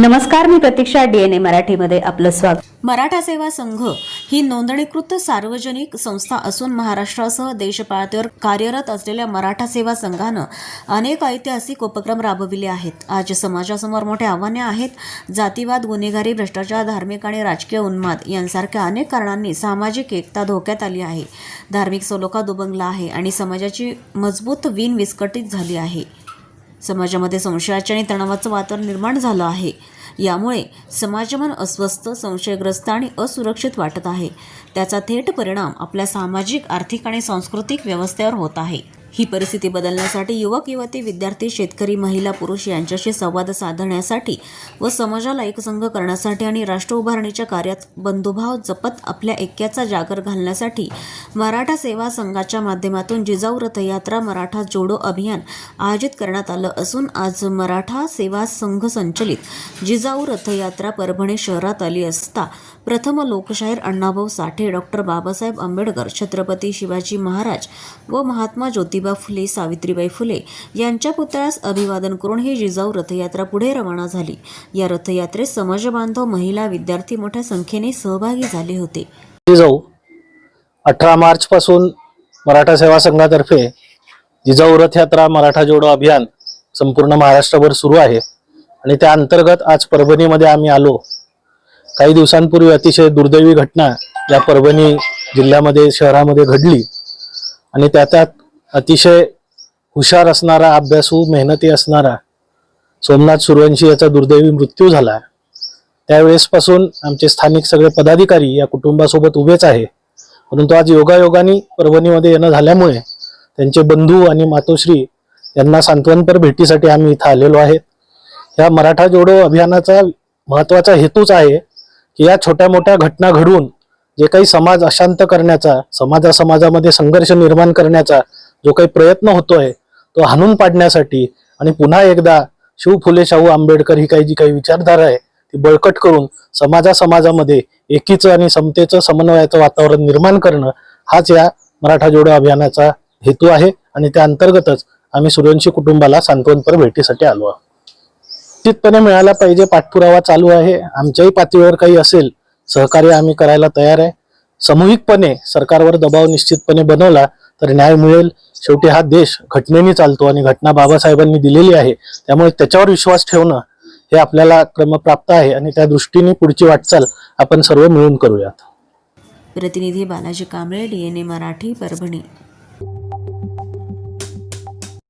नमस्कार मी प्रतीक्षा डीएनए मराठीमध्ये आपलं स्वागत. मराठा सेवा संघ ही नोंदणीकृत सार्वजनिक संस्था असून महाराष्ट्रासह देशपातळीवर कार्यरत असलेल्या मराठा सेवा संघानं अनेक ऐतिहासिक उपक्रम राबविले आहेत. आज समाजासमोर मोठे आव्हाने आहेत. जातीवाद गुन्हेगारी भ्रष्टाचार धार्मिक आणि राजकीय उन्माद यांसारख्या अनेक कारणांनी सामाजिक एकता धोक्यात आली आहे. धार्मिक सलोखा दुबंगला आहे आणि समाजाची मजबूत विन विस्कटीत झाली आहे. समाजामध्ये संशयाचे आणि तणावाचं वातावरण निर्माण झालं आहे. यामुळे समाजमन अस्वस्थ संशयग्रस्त आणि असुरक्षित वाटत आहे. त्याचा थेट परिणाम आपल्या सामाजिक आर्थिक आणि सांस्कृतिक व्यवस्थेवर होत आहे. ही परिस्थिती बदलण्यासाठी युवक युवती विद्यार्थी शेतकरी महिला पुरुष यांच्याशी संवाद साधण्यासाठी व समाजाला एकसंघ करण्यासाठी आणि राष्ट्र उभारणीच्या कार्यात बंधुभाव जपत आपल्या ऐक्याचा जागर घालण्यासाठी मराठा सेवा संघाच्या माध्यमातून जिजाऊ रथयात्रा मराठा जोडो अभियान आयोजित करण्यात आलं असून आज मराठा सेवा संघ संचलित जिजाऊ रथयात्रा परभणी शहरात आली असता प्रथम लोकशाहीर अण्णाभाऊ साठे डॉक्टर बाबासाहेब आंबेडकर छत्रपती शिवाजी महाराज व महात्मा ज्योतिबा फुले सावित्रीबाई फुले यांच्या पुतळ्यास अभिवादन करून ही जिजाऊ रथयात्रा पुढे रवाना झाली. या रथयात्रेत समाजबांधव महिला विद्यार्थी मोठ्या संख्येने सहभागी झाले होते. जिजाऊ अठरा मार्च पासून मराठा सेवा संघातर्फे जिजाऊ रथयात्रा मराठा जोडो अभियान संपूर्ण महाराष्ट्रभर सुरू आहे. आणि त्या अंतर्गत आज परभणीमध्ये आम्ही आलो. काही दिवसांपूर्वी अतिशय दुर्दैवी घटना या परभणी जिल्ह्यामध्ये शहरामध्ये घडली. आणि त्या त्यात अतिशय हुशार असणारा अभ्यासू मेहनती असणारा सोमनाथ सुरवंशी याचा दुर्दैवी मृत्यू झाला. त्यावेळेसपासून आमचे स्थानिक सगळे पदाधिकारी या कुटुंबासोबत उभेच आहे. परंतु आज योगायोगाने परभणीमध्ये येणं झाल्यामुळे त्यांचे बंधू आणि मातोश्री यांना सांत्वनपर भेटीसाठी आम्ही इथं आलेलो आहेत. या मराठा जोडो अभियानाचा महत्त्वाचा हेतूच आहे या छोट्या मोठ्या घटना घडून जे काही समाज अशांत करण्याचा समाजा समाजामध्ये संघर्ष निर्माण करण्याचा जो काही प्रयत्न होतोय तो हाणून पाडण्यासाठी आणि पुन्हा एकदा शिव फुले शाहू आंबेडकर ही काही जी काही विचारधारा आहे ती बळकट करून समाजा समाजामध्ये एकीचं आणि समतेचं समन्वयाचं वातावरण निर्माण करणं हाच या मराठा जोडो अभियानाचा हेतू आहे. आणि त्या अंतर्गतच आम्ही सूर्यवंशी कुटुंबाला सांत्वनपर भेटीसाठी आलो आहोत. निश्चितपणे मिळाला पाहिजे पाठपुरावा चालू आहे. आमच्याही पातळीवर काही असेल सहकार्य आम्ही करायला तयार आहे. सामूहिकपणे सरकारवर दबाव निश्चितपणे बनवला तर न्याय मिळेल. शेवटी हा देश घटनेने चालतो आणि घटना बाबासाहेबांनी दिलेली आहे. त्यामुळे त्याच्यावर विश्वास ठेवणं हे आपल्याला क्रमप्राप्त आहे आणि त्या दृष्टीने पुढची वाटचाल आपण सर्व मिळून करूयात. प्रतिनिधी बालाजी कांबळे डीएनए मराठी परभणी.